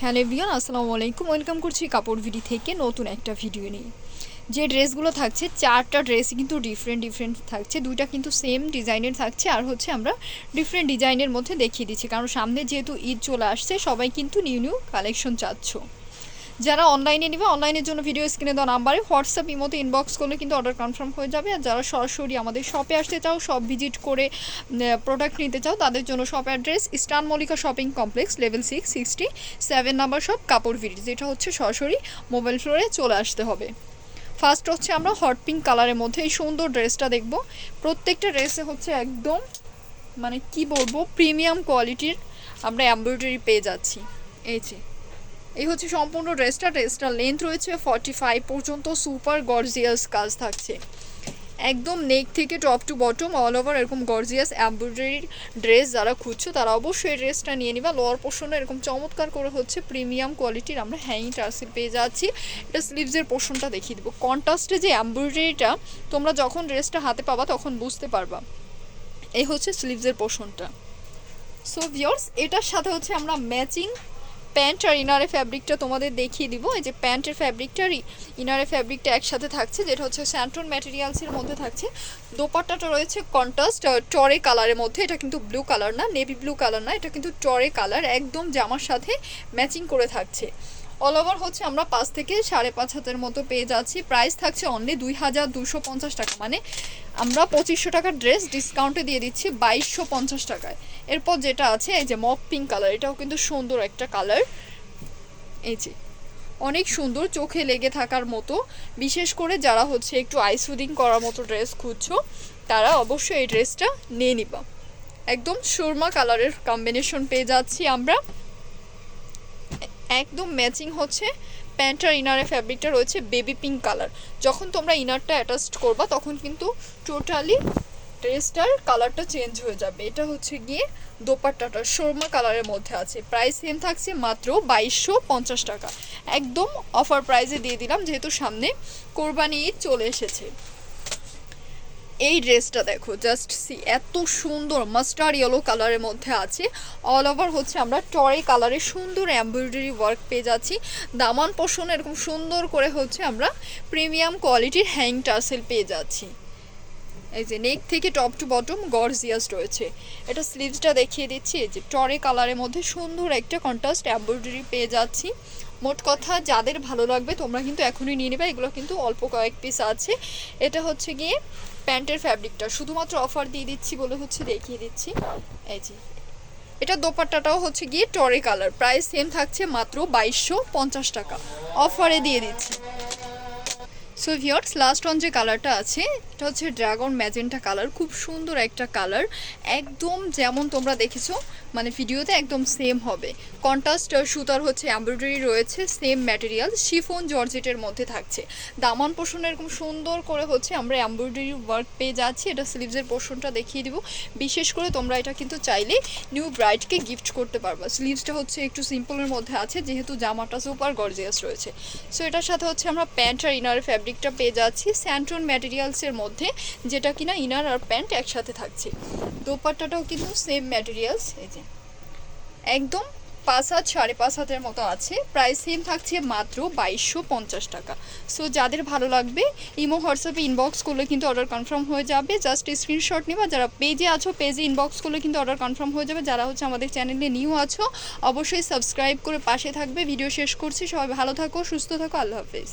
Hello everyone আসসালামু আলাইকুম। Welcome করছি কাপড় ভিডি থেকে নতুন একটা ভিডিও নিয়ে। যে ড্রেসগুলো থাকছে, চারটা ড্রেস কিন্তু ডিফারেন্ট ডিফারেন্ট থাকছে। দুইটা কিন্তু সেম ডিজাইনের থাকছে। আর হচ্ছে আমরা ডিফারেন্ট ডিজাইনের মধ্যে দেখিয়ে দিচ্ছি। কারণ সামনে যেহেতু ঈদ চলে আসছে, সবাই কিন্তু নিউ নিউ কালেকশন চাচ্ছ। যারা অনলাইনে নেবে অনলাইনের জন্য ভিডিও স্ক্রিনে দেওয়া নাম্বারে হোয়াটসঅ্যাপ ইমোতে ইনবক্স করলে কিন্তু অর্ডার কনফার্ম হয়ে যাবে। আর যারা সরাসরি আমাদের শপে আসতে চাও সব ভিজিট করে প্রোডাক্ট নিতে চাও, তাদের জন্য shop address Eastern Mallika shopping complex level six sixty seven number shop কাপড় ভিডি যেটা হচ্ছে সরাসরি মোবাইল ফ্লোরে চলে আসতে হবে। ফার্স্ট হচ্ছে আমরা হট পিঙ্ক কালারের মধ্যে এই সুন্দর ড্রেসটা দেখব। প্রত্যেকটা ড্রেসে হচ্ছে একদম মানে কি বলব প্রিমিয়াম কোয়ালিটির আমরা এমব্রয়ডারি পেয়ে যাচ্ছি। এই যে। এই হচ্ছে সম্পূর্ণ ড্রেসটা। ড্রেসটার লেন্থ রয়েছে ফর্টি ফাইভ পর্যন্ত সুপার গর্জিয়াস কাজ থাকছে। একদম নেক থেকে top to bottom all over এরকম গর্জিয়াস এমব্রয়ডারির ড্রেস যারা খুঁজছো, তারা অবশ্যই ড্রেসটা নিয়ে নিবা। লোয়ার পোর্শনে এরকম চমৎকার করে হচ্ছে প্রিমিয়াম কোয়ালিটির আমরা হ্যাঙ্গিং টার্সেল পেয়ে যাচ্ছি। এটা স্লিভসের পোর্শনটা দেখিয়ে দেবো। কন্ট্রাস্টে যে এমব্রয়ডারিটা তোমরা যখন ড্রেসটা হাতে পাবা তখন বুঝতে পারবা। এই হচ্ছে স্লিভসের পোর্শনটা সো ভিওর্স এটার সাথে হচ্ছে আমরা ম্যাচিং প্যান্ট আর ইনারে ফ্যাব্রিকটা তোমাদের দেখিয়ে দিব। এই যে প্যান্টের ফ্যাব্রিকটা আর ইনারে ফ্যাব্রিকটা একসাথে থাকছে, যেটা হচ্ছে স্যান্টন ম্যাটেরিয়ালসের মধ্যে থাকছে। দোপাট্টাটা রয়েছে কন্ট্রাস্ট টরে কালারের মধ্যে। এটা কিন্তু ব্লু কালার না, নেভি ব্লু কালার না, এটা কিন্তু টরে কালার, একদম জামার সাথে ম্যাচিং করে থাকছে। অল ওভার হচ্ছে আমরা পাঁচ থেকে সাড়ে পাঁচ হাতের মতো পেয়ে যাচ্ছি। প্রাইস থাকছে অনলি দুই হাজার দুশো পঞ্চাশ টাকা। মানে আমরা পঁচিশশো টাকার ড্রেস ডিসকাউন্টে দিয়ে দিচ্ছি বাইশশো পঞ্চাশ টাকায়। এরপর যেটা আছে, এই যে মক পিঙ্ক কালার এটাও কিন্তু সুন্দর একটা কালার এই যে, অনেক সুন্দর চোখে লেগে থাকার মতো। বিশেষ করে যারা হচ্ছে একটু আইসুদিং করার মতো ড্রেস খুঁজছো, তারা অবশ্যই এই ড্রেসটা নিয়ে নিবা। একদম সুরমা কালারের কম্বিনেশন পেয়ে যাচ্ছি আমরা। একদম ম্যাচিং হচ্ছে। প্যান্ট আর ইনারের ফ্যাব্রিকটা রয়েছে বেবি পিঙ্ক কালার যখন তোমরা ইনারটা অ্যাটাচড করবা, তখন কিন্তু টোটালি ড্রেসটার কালারটা চেঞ্জ হয়ে যাবে। এটা হচ্ছে গিয়ে দোপাট্টাটা শর্মা কালারের মধ্যে আছে। প্রাইস সেম থাকছে মাত্র বাইশশো পঞ্চাশ টাকা। একদম অফার প্রাইসে দিয়ে দিলাম, যেহেতু সামনে কোরবানি ঈদ চলে এসেছে। এই ড্রেসটা দেখো জাস্ট সি এত সুন্দর মাস্টার ইয়েলো কালারের মধ্যে আছে। অল ওভার হচ্ছে আমরা টরে কালারের সুন্দর এমব্রয়ডারি ওয়ার্ক পেয়ে যাচ্ছি। দামান পোষণ এরকম সুন্দর করে হচ্ছে আমরা প্রিমিয়াম কোয়ালিটির হ্যাং টার্সেল পেয়ে যাচ্ছি। এই যে নেক থেকে টপ টু বটম গর্জিয়াস রয়েছে। এটা স্লিভসটা দেখিয়ে দিচ্ছি যে টরে কালারের মধ্যে সুন্দর একটা কন্ট্রাস্ট এমব্রয়ডারি পেয়ে যাচ্ছি। মোট কথা, যাদের ভালো লাগবে তোমরা কিন্তু এখনই নিয়ে নেবে, এগুলো কিন্তু অল্প কয়েক পিস আছে। এটা হচ্ছে গিয়ে প্যান্টের ফ্যাব্রিকটা শুধুমাত্র অফার দিয়ে দিচ্ছি বলে হচ্ছে দেখিয়ে দিচ্ছি। এই যে, এটা দোপাট্টাটাও হচ্ছে গিয়ে টরে কালার। প্রাইস সেম থাকছে মাত্র বাইশশো পঞ্চাশ টাকা। অফারে দিয়ে দিচ্ছি। সো ভিওর্স লাস্ট অন যে কালারটা আছে, এটা হচ্ছে ড্রাগন ম্যাজেন্টা কালার খুব সুন্দর একটা কালার একদম যেমন তোমরা দেখেছ মানে ভিডিওতে একদম সেম হবে। কন্ট্রাস্ট সুতার হচ্ছে এমব্রয়ডারি রয়েছে সেম ম্যাটেরিয়াল শিফন জর্জেটের মধ্যে থাকছে। দামান পোষণ এরকম সুন্দর করে হচ্ছে আমরা এমব্রয়ডারি ওয়ার্ক পেয়ে যাচ্ছি, এটা স্লিভসের পোষণটা দেখিয়ে দিব। বিশেষ করে তোমরা এটা কিন্তু চাইলে নিউ ব্রাইডকে গিফট করতে পারবা। স্লিভসটা হচ্ছে একটু সিম্পলের মধ্যে আছে, যেহেতু জামাটা সুপার গর্জিয়াস রয়েছে। সো এটার সাথে হচ্ছে আমরা প্যান্ট আর ইনার ফ্যাব্রিকটা পেয়ে যাচ্ছি স্যান্টন ম্যাটেরিয়ালসের মধ্যে, যেটা কিনা ইনার আর প্যান্ট একসাথে থাকছে। দোপাট্টাটাও কিন্তু সেম ম্যাটেরিয়ালস এই যে। একদম পাঁচ হাত, সাড়ে পাঁচ হাতের মতো আছে। প্রাইস সেম থাকছে মাত্র বাইশশো পঞ্চাশ টাকা। সো যাদের ভালো লাগবে ইমো হোয়াটসঅ্যাপে ইনবক্স করলে কিন্তু অর্ডার কনফার্ম হয়ে যাবে। জাস্ট স্ক্রিনশট নেবা, যারা পেজে আছো পেজে ইনবক্স করলে কিন্তু অর্ডার কনফার্ম হয়ে যাবে। যারা হচ্ছে আমাদের চ্যানেলে নিউ আছো, অবশ্যই সাবস্ক্রাইব করে পাশে থাকবে। ভিডিও শেষ করছি, সবাই ভালো থাকো, সুস্থ থাকো, আল্লাহ হাফেজ।